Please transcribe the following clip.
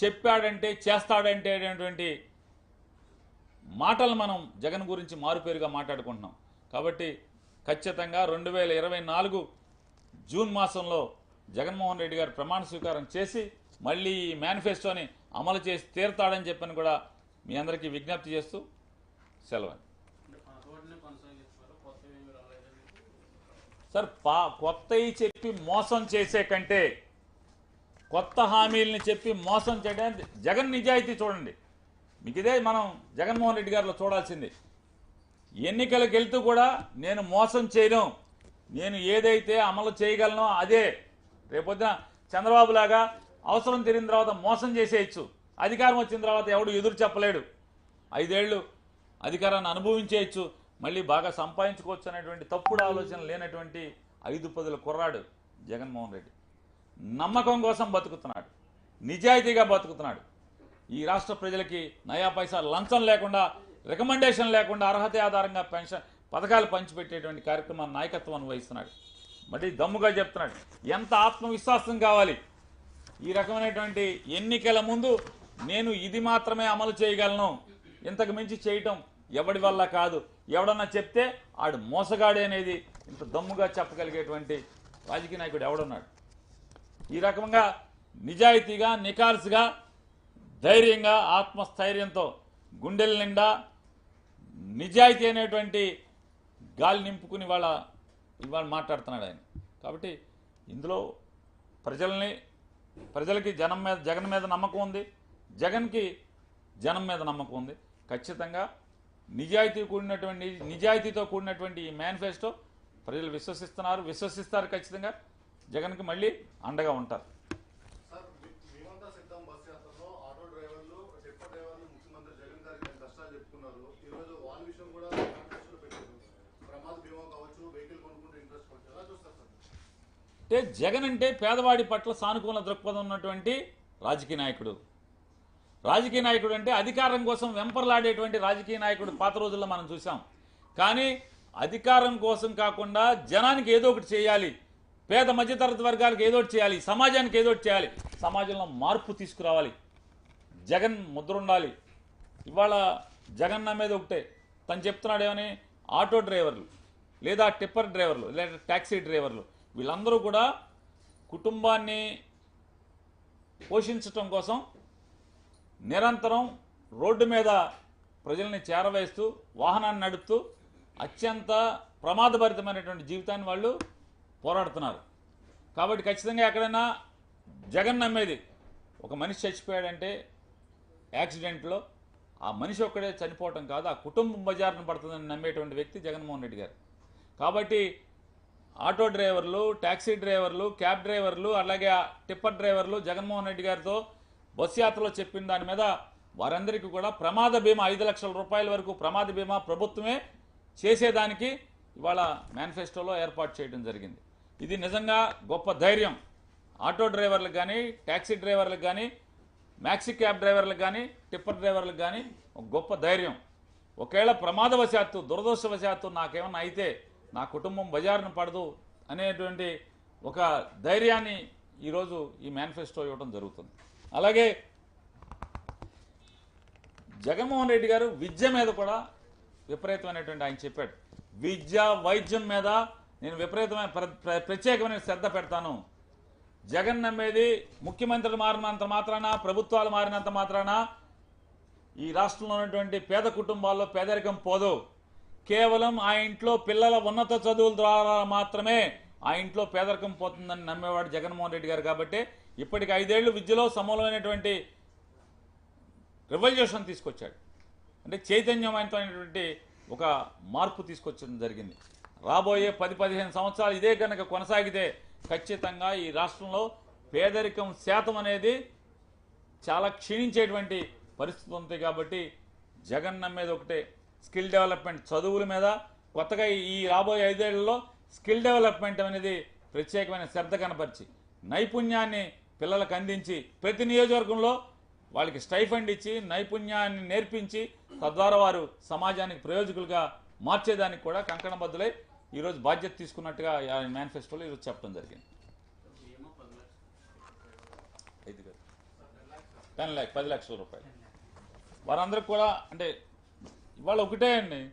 చెప్పాడంటే చేస్తాడంటే అనేటువంటి మాటలు మనం జగన్ గురించి మారుపేరుగా మాట్లాడుకుంటున్నాం. కాబట్టి ఖచ్చితంగా రెండు వేల ఇరవై నాలుగు జూన్ మాసంలో జగన్మోహన్ రెడ్డి గారు ప్రమాణ స్వీకారం చేసి మళ్ళీ ఈ మేనిఫెస్టోని అమలు చేసి తీరుతాడని చెప్పని కూడా మీ అందరికీ విజ్ఞప్తి చేస్తూ సెలవు సార్ పా కొత్తవి చెప్పి మోసం చేసే కంటే కొత్త హామీలని చెప్పి మోసం చేయడానికి జగన్ నిజాయితీ చూడండి. మీకు ఇదే మనం జగన్మోహన్ రెడ్డి గారిలో చూడాల్సింది. ఎన్నికలకు వెళ్తూ కూడా నేను మోసం చేయను. నేను ఏదైతే అమలు చేయగలనో అదే. రేపొద్దున చంద్రబాబు లాగా అవసరం తిరిగిన తర్వాత మోసం చేసేయచ్చు. అధికారం వచ్చిన తర్వాత ఎవడు ఎదురు చెప్పలేడు. ఐదేళ్ళు అధికారాన్ని అనుభవించేయచ్చు. మళ్ళీ బాగా సంపాదించుకోవచ్చు అనేటువంటి తప్పుడు ఆలోచన లేనటువంటి ఐదు పదుల కుర్రాడు జగన్మోహన్ రెడ్డి. నమ్మకం కోసం బతుకుతున్నాడు. నిజాయితీగా బతుకుతున్నాడు. ఈ రాష్ట్ర ప్రజలకి నయా పైసా లంచం లేకుండా రికమెండేషన్ లేకుండా అర్హత ఆధారంగా పెన్షన్ పథకాలు పంచిపెట్టేటువంటి కార్యక్రమాన్ని నాయకత్వాన్ని వహిస్తున్నాడు. మళ్ళీ దమ్ముగా చెప్తున్నాడు. ఎంత ఆత్మవిశ్వాసం కావాలి? ఈ రకమైనటువంటి ఎన్నికల ముందు నేను ఇది మాత్రమే అమలు చేయగలను. ఇంతకు మించి చేయటం ఎవడి వల్ల కాదు. ఎవడన్నా చెప్తే ఆడు మోసగాడే అనేది ఇంత దమ్ముగా చెప్పగలిగేటువంటి రాజకీయ నాయకుడు ఎవడున్నాడు? ఈ రకంగా నిజాయితీగా నికాల్స్గా ధైర్యంగా ఆత్మస్థైర్యంతో గుండెల నిండా నిజాయితీ అనేటువంటి గాలి నింపుకుని వాళ్ళ ఇవాళ మాట్లాడుతున్నాడు ఆయన. కాబట్టి ఇందులో ప్రజల్ని ప్రజలకి జనం మీద జగన్ మీద నమ్మకం ఉంది. జగన్కి జనం మీద నమ్మకం ఉంది. ఖచ్చితంగా నిజాయితీ కూడినటువంటి నిజాయితీతో కూడినటువంటి ఈ మేనిఫెస్టో ప్రజలు విశ్వసిస్తున్నారు. విశ్వసిస్తారు ఖచ్చితంగా. జగన్కి మళ్ళీ అండగా ఉంటారు. అంటే జగన్ అంటే పేదవాడి పట్ల సానుకూల దృక్పథం ఉన్నటువంటి రాజకీయ నాయకుడు. రాజకీయ నాయకుడు అంటే అధికారం కోసం వెంపర్లాడేటువంటి రాజకీయ నాయకుడు పాత రోజుల్లో మనం చూసాం కానీ అధికారం కోసం కాకుండా జనానికి ఏదో ఒకటి చేయాలి. పేద మధ్యతరగతి వర్గాలకు ఏదో చేయాలి సమాజానికి ఏదో చేయాలి సమాజంలో మార్పు తీసుకురావాలి జగన్ ముద్ర ఉండాలి ఇవాళ జగన్ నమ్మేది ఒకటే తను చెప్తున్నాడు ఏమని ఆటో డ్రైవర్లు లేదా టిప్పర్ డ్రైవర్లు లేదా ట్యాక్సీ డ్రైవర్లు వీళ్ళందరూ కూడా కుటుంబాన్ని పోషించటం కోసం నిరంతరం రోడ్డు మీద ప్రజల్ని చేరవేస్తూ వాహనాన్ని నడుపుతూ అత్యంత ప్రమాదభరితమైనటువంటి జీవితాన్ని వాళ్ళు పోరాడుతున్నారు. కాబట్టి ఖచ్చితంగా ఎక్కడైనా జగన్ నమ్మేది ఒక మనిషి చచ్చిపోయాడంటే యాక్సిడెంట్లో ఆ మనిషి ఒక్కడే చనిపోవటం కాదు ఆ కుటుంబం బజారును పడుతుందని నమ్మేటువంటి వ్యక్తి జగన్మోహన్ రెడ్డి గారు. కాబట్టి ఆటో డ్రైవర్లు ట్యాక్సీ డ్రైవర్లు క్యాబ్ డ్రైవర్లు అలాగే టిప్పర్ డ్రైవర్లు జగన్మోహన్ రెడ్డి గారితో బస్ యాత్రలో చెప్పిన దాని మీద వారందరికీ కూడా ప్రమాద బీమా ఐదు లక్షల రూపాయల వరకు ప్రమాద బీమా ప్రభుత్వమే చేసేదానికి ఇవాళ మేనిఫెస్టోలో ఏర్పాటు చేయడం జరిగింది. ఇది నిజంగా గొప్ప ధైర్యం. ఆటో డ్రైవర్లకు కానీ ట్యాక్సీ డ్రైవర్లకు కానీ మ్యాక్సీ క్యాబ్ డ్రైవర్లకు కానీ టిప్పర్ డ్రైవర్లకు కానీ ఒక గొప్ప ధైర్యం. ఒకవేళ ప్రమాదవశాత్తు దురదృష్టవశాత్తు నాకేమన్నా అయితే నా కుటుంబం బజారును పడదు అనేటువంటి ఒక ధైర్యాన్ని ఈరోజు ఈ మేనిఫెస్టో ఇవ్వడం జరుగుతుంది. అలాగే జగన్మోహన్ రెడ్డి గారు విద్య మీద కూడా విపరీతమైనటువంటి ఆయన చెప్పాడు. విద్య వైద్యం మీద నేను విపరీతమైన ప్ర- ప్రత్యేకమైన శ్రద్ధ పెడతాను. జగన్ నమ్మేది ముఖ్యమంత్రులు మారినంత మాత్రాన ప్రభుత్వాలు మారినంత మాత్రాన ఈ రాష్ట్రంలో ఉన్నటువంటి పేద కుటుంబాల్లో పేదరికం పోదు. కేవలం ఆ ఇంట్లో పిల్లల ఉన్నత చదువుల ద్వారా మాత్రమే ఆ ఇంట్లో పేదరికం పోతుందని నమ్మేవాడు జగన్మోహన్ రెడ్డి గారు కాబట్టి ఇప్పటికి ఐదేళ్ళు విద్యలో సమూలమైనటువంటి రివల్యూషన్ తీసుకొచ్చాడు. అంటే చైతన్యమైనటువంటి ఒక మార్పు తీసుకొచ్చడం జరిగింది. రాబోయే పది పదిహేను సంవత్సరాలు ఇదే కనుక కొనసాగితే ఖచ్చితంగా ఈ రాష్ట్రంలో పేదరికం శాతం అనేది చాలా క్షీణించేటువంటి పరిస్థితి ఉంది కాబట్టి జగన్ మీద ఒకటే. స్కిల్ డెవలప్మెంట్ చదువుల మీద కొత్తగా ఈ రాబోయే ఐదేళ్ళలో స్కిల్ డెవలప్మెంట్ అనేది ప్రత్యేకమైన శ్రద్ధ కనపరిచి నైపుణ్యాన్ని పిల్లలకు అందించి ప్రతి నియోజకవర్గంలో వాళ్ళకి స్టైఫండ్ ఇచ్చి నైపుణ్యాన్ని నేర్పించి తద్వారా వారు సమాజానికి ప్రయోజకులుగా మార్చేదానికి కూడా కంకణబద్దులై ఈరోజు బాధ్యత తీసుకున్నట్టుగా మేనిఫెస్టోలో ఈరోజు చెప్పడం జరిగింది. ఐదు కాదు. టెన్ ల్యాక్ పది లక్షల రూపాయలు. వారందరికి కూడా అంటే ఇవాళ ఒకటే అండి.